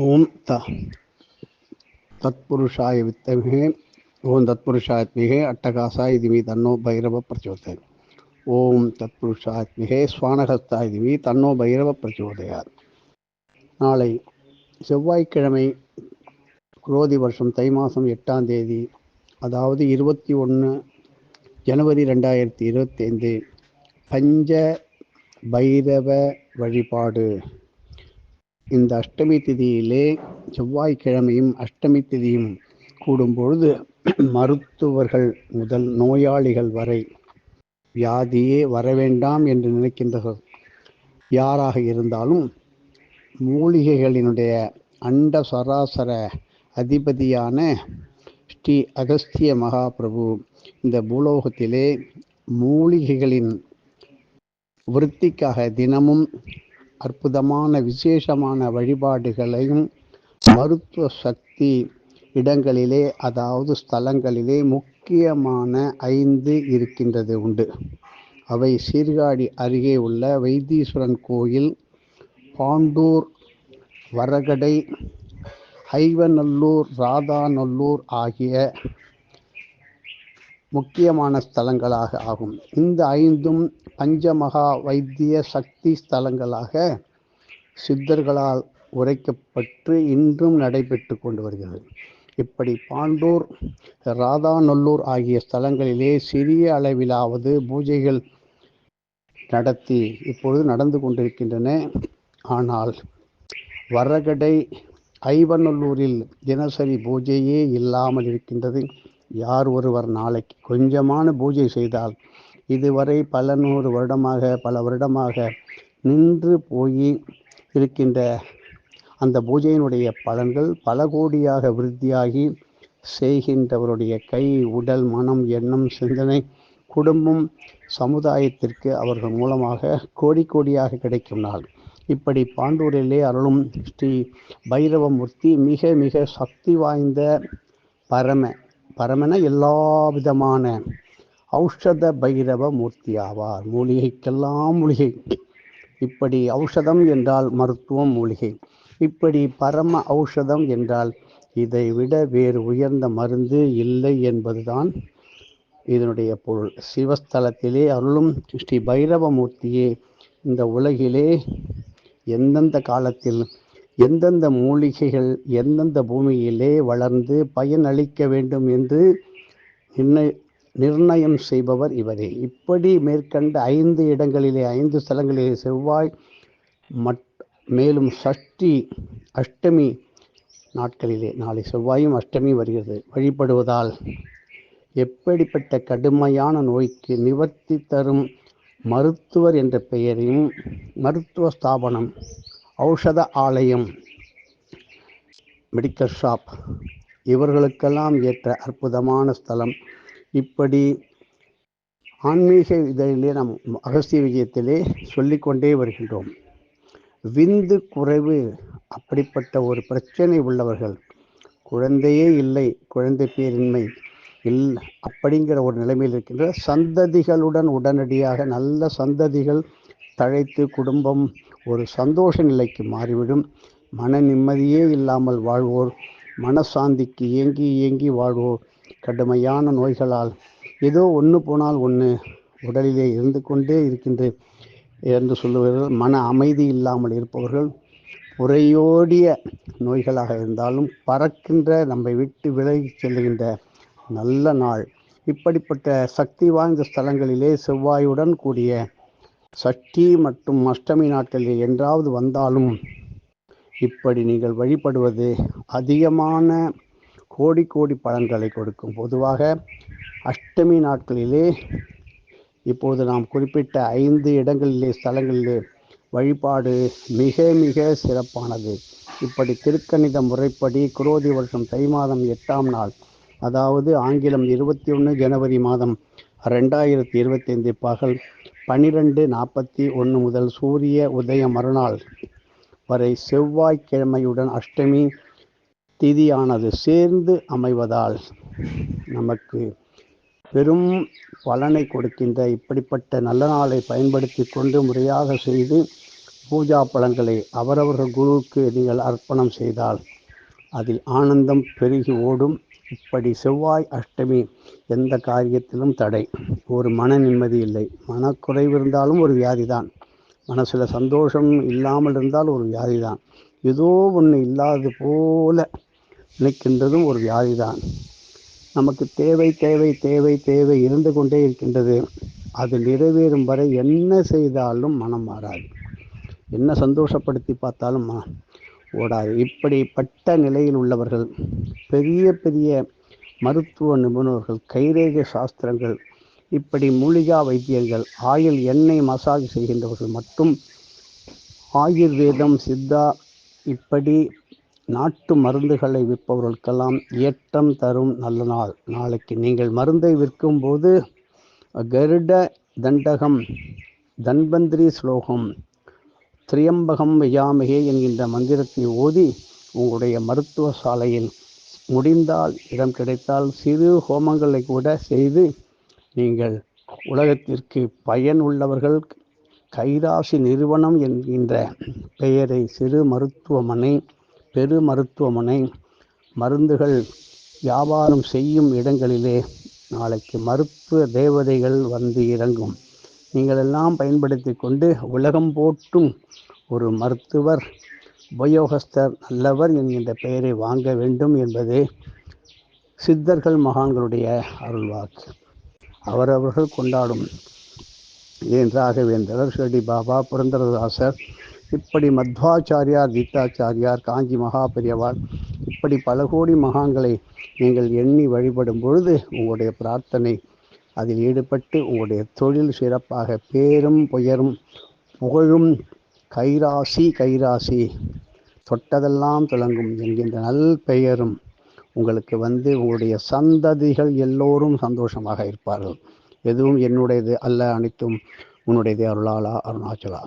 ஓம் த தத்புருஷாய வித்தமிகே ஓம் தத்புருஷாத்மிகே அட்டகாசாய் திவி தன்னோ பைரவ பிரச்சோதய ஓம் தத்புருஷாத்மிகே ஸ்வானகஸ்தாய திவி தன்னோ பைரவ பிரச்சோதயார் நாளை செவ்வாய்க்கிழமை குரோதி வருஷம் தை மாதம் எட்டாம் தேதி அதாவது இருபத்தி ஒன்று ஜனவரி ரெண்டாயிரத்தி இருபத்தைந்து பஞ்ச பைரவ வழிபாடு. இந்த அஷ்டமி திதியிலே செவ்வாய்க்கிழமையும் அஷ்டமி திதியும் கூடும் பொழுது மருத்துவர்கள் முதல் நோயாளிகள் வரை வியாதியே வரவேண்டாம் என்று நினைக்கின்றவர் யாராக இருந்தாலும் மூலிகைகளினுடைய அண்ட சராசர அதிபதியான ஸ்ரீ அகஸ்திய மகாபிரபு இந்த பூலோகத்திலே மூலிகைகளின் விருத்திக்காக தினமும் அற்புதமான விசேஷமான வழிபாடுகளையும் மருத்துவ சக்தி இடங்களிலே அதாவது ஸ்தலங்களிலே முக்கியமான ஐந்து இருக்கின்றது உண்டு. அவை சீர்காழி அருகே உள்ள வைத்தீஸ்வரன் கோயில் பாண்டூர் வரகடை ஐவநல்லூர் ராதாநல்லூர் ஆகிய முக்கியமான ஸ்தலங்களாக ஆகும். இந்த ஐந்தும் பஞ்சமகா வைத்திய சக்தி ஸ்தலங்களாக சித்தர்களால் உரைக்கப்பட்டு இன்றும் நடைபெற்று கொண்டு வருகிறது. இப்படி பாண்டூர் ராதாநல்லூர் ஆகிய ஸ்தலங்களிலே சிறிய அளவிலாவது பூஜைகள் நடத்தி இப்பொழுது நடந்து கொண்டிருக்கின்றன. ஆனால் வரகடை ஐவநல்லூரில் தினசரி பூஜையே இல்லாமல் இருக்கின்றது. யார் ஒருவர் நாளைக்கு கொஞ்சமான பூஜை செய்தால் இதுவரை பல நூறு வருடமாக பல வருடமாக நின்று போய் இருக்கின்ற அந்த பூஜையினுடைய பலன்கள் பல கோடியாக விருத்தியாகி செய்கின்றவருடைய கை உடல் மனம் எண்ணம் சிந்தனை குடும்பம் சமுதாயத்திற்கு அவர்கள் மூலமாக கோடி கோடியாக கிடைக்கும் நாள். இப்படி பாண்டூரிலே அருளும் ஸ்ரீ பைரவமூர்த்தி மிக மிக சக்தி வாய்ந்த பரம பரமன எல்லா விதமான ஔஷத பைரவ மூர்த்தி ஆவார் மூலிகைக்கெல்லாம் மூலிகை. இப்படி ஔஷதம் என்றால் மருத்துவம் மூலிகை. இப்படி பரம ஔஷதம் என்றால் இதை விட வேறு உயர்ந்த மருந்து இல்லை என்பதுதான் இதனுடைய பொருள். சிவஸ்தலத்திலே அருளும் ஸ்ரீ பைரவமூர்த்தியே இந்த உலகிலே எந்தெந்த காலத்தில் எந்தெந்த மூலிகைகள் எந்தெந்த பூமியிலே வளர்ந்து பயனளிக்க வேண்டும் என்று நிர்ணய நிர்ணயம் செய்பவர் இவரே. இப்படி மேற்கண்ட ஐந்து இடங்களிலே ஐந்து ஸ்தலங்களிலே செவ்வாய் மட் மேலும் சஷ்டி அஷ்டமி நாட்களிலே நாளை செவ்வாயும் அஷ்டமி வருகிறது. வழிபடுவதால் எப்படிப்பட்ட கடுமையான நோய்க்கு நிவர்த்தி தரும் மருத்துவர் என்ற பெயரையும் மருத்துவ ஸ்தாபனம் ஔஷத ஆலயம் மெடிக்கல் ஷாப் இவர்களுக்கெல்லாம் ஏற்ற அற்புதமான ஸ்தலம். இப்படி ஆன்மீக இதழிலே நாம் அகஸ்திய விஜயத்திலே சொல்லிக்கொண்டே வருகின்றோம். விந்து குறைவு அப்படிப்பட்ட ஒரு பிரச்சனை உள்ளவர்கள் குழந்தையே இல்லை குழந்தை பேரின்மை இல் அப்படிங்கிற ஒரு நிலைமையில் இருக்கின்ற சந்ததிகளுடன் உடனடியாக நல்ல சந்ததிகள் தழைத்து குடும்பம் ஒரு சந்தோஷ நிலைக்கு மாறிவிடும். மன நிம்மதியே இல்லாமல் வாழ்வோர் மனசாந்திக்கு இயங்கி இயங்கி வாழ்வோர். கடுமையான நோய்களால் ஏதோ ஒன்று போனால் ஒன்று உடலிலே இருந்து கொண்டே இருக்கின்ற என்று சொல்லுவர்கள். மன அமைதி இல்லாமல் இருப்பவர்கள் புறையோடிய நோய்களாக இருந்தாலும் பறக்கின்ற நம்மை விட்டு விலகி செல்லுகின்ற நல்ல நாள். இப்படிப்பட்ட சக்தி வாய்ந்த ஸ்தலங்களிலே செவ்வாயுடன் கூடிய சஷ்டி மற்றும் அஷ்டமி நாட்களில் என்றாவது வந்தாலும் இப்படி நீங்கள் வழிபடுவது அதிகமான கோடி கோடி பலன்களை கொடுக்கும். பொதுவாக அஷ்டமி நாட்களிலே இப்போது நாம் குறிப்பிட்ட ஐந்து இடங்களிலே ஸ்தலங்களிலே வழிபாடு மிக மிக சிறப்பானது. இப்படி திருக்கணித முறைப்படி குரோதி வருஷம் தை மாதம் எட்டாம் நாள் அதாவது ஆங்கிலம் இருபத்தி ஒன்று ஜனவரி மாதம் ரெண்டாயிரத்தி இருபத்தைந்து பகல் பனிரெண்டு நாற்பத்தி ஒன்று முதல் சூரிய உதய மறுநாள் வரை செவ்வாய்க்கிழமையுடன் அஷ்டமி திதியானது சேர்ந்து அமைவதால் நமக்கு பெரும் பலனை கொடுக்கின்ற இப்படிப்பட்ட நல்ல நாளை பயன்படுத்தி கொண்டு முறையாக செய்து பூஜா பழங்களை அவரவர்கள் குருவுக்கு நீங்கள் அர்ப்பணம் செய்தால் அதில் ஆனந்தம் பெருகி ஓடும். இப்படி செவ்வாய் அஷ்டமி எந்த காரியத்திலும் தடை. ஒரு மன நிம்மதி இல்லை. மனக்குறைவு இருந்தாலும் ஒரு வியாதி தான் மனசில் சந்தோஷம் இல்லாமல் இருந்தால் ஒரு வியாதி தான் ஏதோ ஒன்று இல்லாதது போல நினைக்கின்றதும் ஒரு வியாதி தான் நமக்கு தேவை தேவை தேவை தேவை இருந்து கொண்டே இருக்கின்றது. அது நிறைவேறும் வரை என்ன செய்தாலும் மனம் மாறாது. என்ன சந்தோஷப்படுத்தி பார்த்தாலும் ஓடாது. இப்படிப்பட்ட நிலையில் உள்ளவர்கள் பெரிய பெரிய மருத்துவ நிபுணர்கள் கைரேக சாஸ்திரங்கள் இப்படி மூலிகா வைத்தியங்கள் ஆயில் எண்ணெய் மசாஜ் செய்கின்றவர்கள் மட்டும் ஆயுர்வேதம் சித்தா இப்படி நாட்டு மருந்துகளை விற்பவர்களுக்கெல்லாம் ஏற்றம் தரும் நல்ல நாள். நாளைக்கு நீங்கள் மருந்தை விற்கும்போது கருட தண்டகம் தன்வந்திரி ஸ்லோகம் திரியம்பகம் வையாமகே என்கின்ற மந்திரத்தை ஓதி உங்களுடைய மருத்துவ சாலையில் முடிந்தால் இடம் கிடைத்தால் சிறு ஹோமங்களை கூட செய்து நீங்கள் உலகத்திற்கு பயன் உள்ளவர்கள் கைராசி நிறுவனம் என்கின்ற பெயரை சிறு மருத்துவமனை பெரு மருத்துவமனை மருந்துகள் வியாபாரம் செய்யும் இடங்களிலே நாளைக்கு மருத்துவ தேவதைகள் வந்து இறங்கும். நீங்கள் எல்லாம் பயன்படுத்தி கொண்டு உலகம் போட்டும் ஒரு மருத்துவர் உபயோகஸ்தர் நல்லவர் என்கின்ற பெயரை வாங்க வேண்டும் என்பது சித்தர்கள் மகான்களுடைய அருள்வாக்கு. அவரவர்கள் கொண்டாடும் ஏன் ராகவேந்திரர் பாபா புரந்தரதாசர் இப்படி மத்வாச்சாரியார் கீதாச்சாரியார் காஞ்சி மகாபெரியவார் இப்படி பல கோடி மகான்களை நீங்கள் எண்ணி வழிபடும் பொழுது உங்களுடைய பிரார்த்தனை அதில் ஈடுபட்டு உங்களுடைய தொழில் சிறப்பாக பேரும் புயரும் புகழும். கைராசி கைராசி தொட்டதெல்லாம் துளங்கும் என்கின்ற நல் பெயரும் உங்களுக்கு வந்து உங்களுடைய சந்ததிகள் எல்லோரும் சந்தோஷமாக இருப்பார்கள். எதுவும் என்னுடையது அல்ல அனைத்தும் உன்னுடையது அருளாளா அருணாச்சலா.